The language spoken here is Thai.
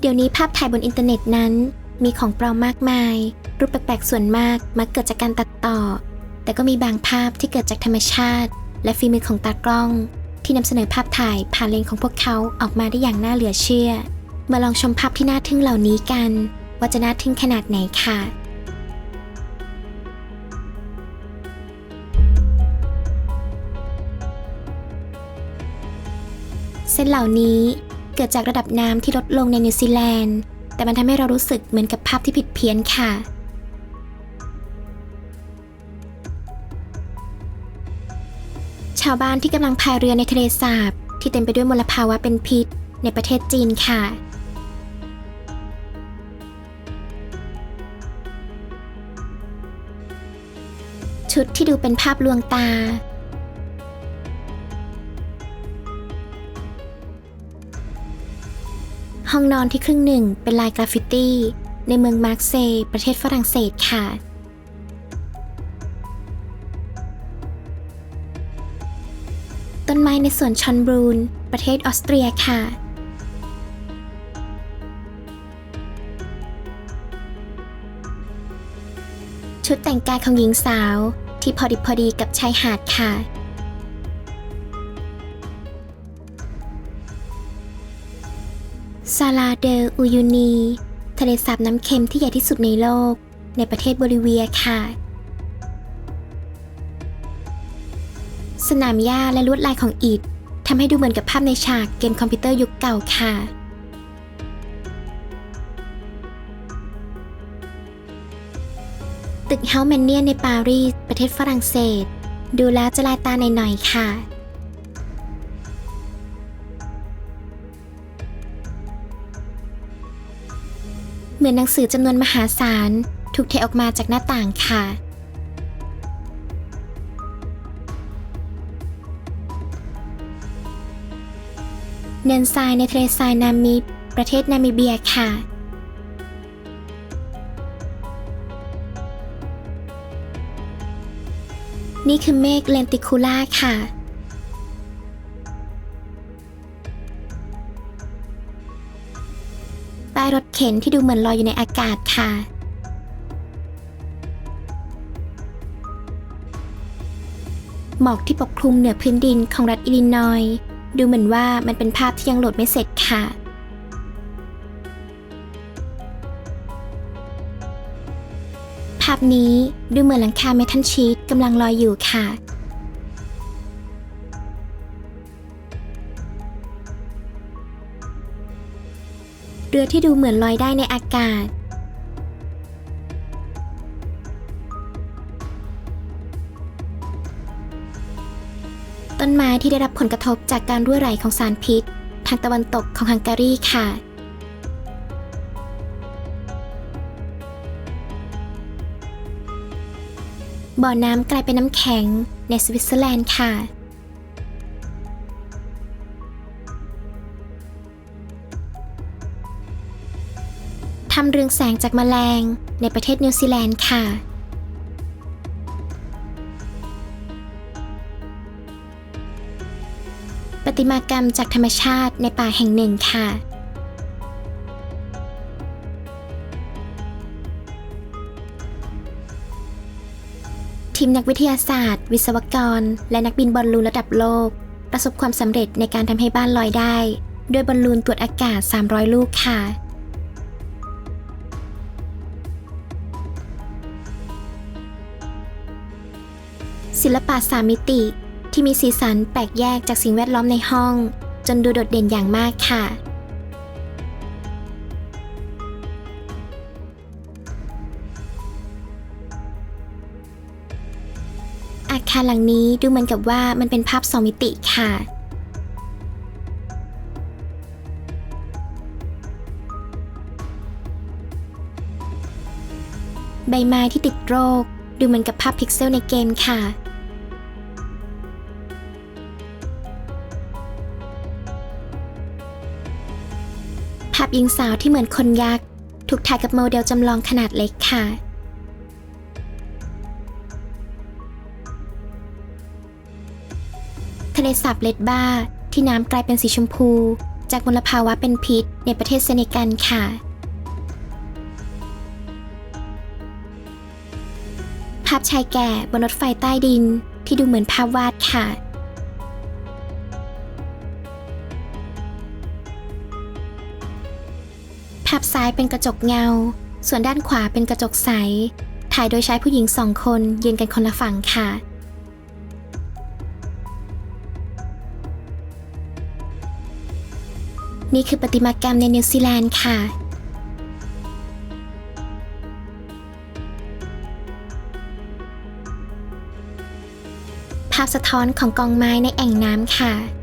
เดี๋ยวนี้ภาพถ่ายบนอินเทอร์เน็ตนั้น มีของปลอมมากมาย รูปแปลกๆส่วนมากมักเกิดจากการตัดต่อ แต่ก็มีบางภาพที่เกิดจากธรรมชาติ และฝีมือของตากล้อง ที่นำเสนอภาพถ่ายผ่านเลนส์ของพวกเขาออกมาได้อย่างน่าเหลือเชื่อ มาลองชมภาพที่น่าทึ่งเหล่านี้กัน ว่าจะน่าทึ่งขนาดไหนค่ะเส้นเหล่านี้ เกิดจากระดับน้ำที่ลดลงในนิวซีแลนด์ แต่มันทำให้เรารู้สึกเหมือนกับภาพที่ผิดเพี้ยนค่ะ ชาวบ้านที่กำลังพายเรือในทะเลสาบ ที่เต็มไปด้วยมลภาวะเป็นพิษ ในประเทศจีนค่ะชุดที่ดูเป็นภาพลวงตา ห้องนอนที่ครึ่งหนึ่งเป็นลายกราฟฟิตี้ ในเมืองมาร์กเซย์ประเทศฝรั่งเศสค่ะ ต้นไม้ในสวนชอนบรูน ประเทศออสเตรียค่ะ ชุดแต่งกายของหญิงสาวที่พอดิบพอดีกับชายหาดค่ะ ซาลาเดออูยูนี ทะเลสาบน้ำเค็มที่ใหญ่ที่สุดในโลก ในประเทศโบลิเวียค่ะ สนามหญ้าและลวดลายของอิฐทำให้ดูเหมือนกับภาพในฉากเกมคอมพิวเตอร์ยุคเก่าค่ะ ตึกเฮาแมนเนียในปารีส ประเทศฝรั่งเศส ดูแล้วจะลายตาหน่อยๆค่ะ เหมือนหนังสือจำนวนมหาศาล ถูกเทออกมาจากหน้าต่างค่ะ เนินทรายในทะเลทรายนามิบประเทศนามิเบียค่ะ นี่คือเมฆเลนติคูล่าค่ะ รถเข็นที่ดูเหมือนลอยอยู่ในอากาศค่ะ หมอกที่ปกคลุมเหนือพื้นดินของรัฐอิลลินอยดูเหมือนว่ามันเป็นภาพที่ยังโหลดไม่เสร็จค่ะ ภาพนี้ดูเหมือนหลังคาเมทัลชีตกำลังลอยอยู่ค่ะ เรือที่ดูเหมือนลอยได้ในอากาศ ต้นไม้ที่ได้รับผลกระทบจากการรั่วไหลของสารพิษ ทางตะวันตกของฮังการีค่ะบ่อน้ำกลายเป็นน้ำแข็งในสวิตเซอร์แลนด์ค่ะ ทำเรืองแสงจากแมลงในประเทศนิวซีแลนด์ค่ะ ประติมากรรมจากธรรมชาติในป่าแห่งหนึ่งค่ะ ทีมนักวิทยาศาสตร์ วิศวกร และนักบินบอลลูนระดับโลก ประสบความสำเร็จในการทำให้บ้านลอยได้ โดยบอลลูนตรวจอากาศ 300 ลูกค่ะ ศิลปะสามมิติ ที่มีสีสันแปลกแยกจากสิ่งแวดล้อมในห้อง จนดูโดดเด่นอย่างมากค่ะ อาคารหลังนี้ดูเหมือนกับว่ามันเป็นภาพสองมิติค่ะใบไม้ที่ติดโรค ดูเหมือนกับภาพพิกเซลในเกมค่ะาพหญิงสาวที่เหมือนคนยักษ์ถูกถ่ายกับโมเดลจำลองขนาดเล็กค่ะ ทะเลสาบเลดบ้าที่น้ำกลายเป็นสีชมพู จากมลภาวะเป็นพิษในประเทศเซเนกัลค่ะ ภาพชายแก่บนรถไฟใต้ดินที่ดูเหมือนภาพวาดค่ะ ซ้ายเป็นกระจกเงา ส่วนด้านขวาเป็นกระจกใส ถ่ายโดยใชายผู้หญิงสองคนยืนกันคนละฝั่งค่ะ นี่คือประติมากรรมในนิวซีแลนด์ค่ะภาพสะท้อนของกองไม้ในแอ่งน้ำค่ะ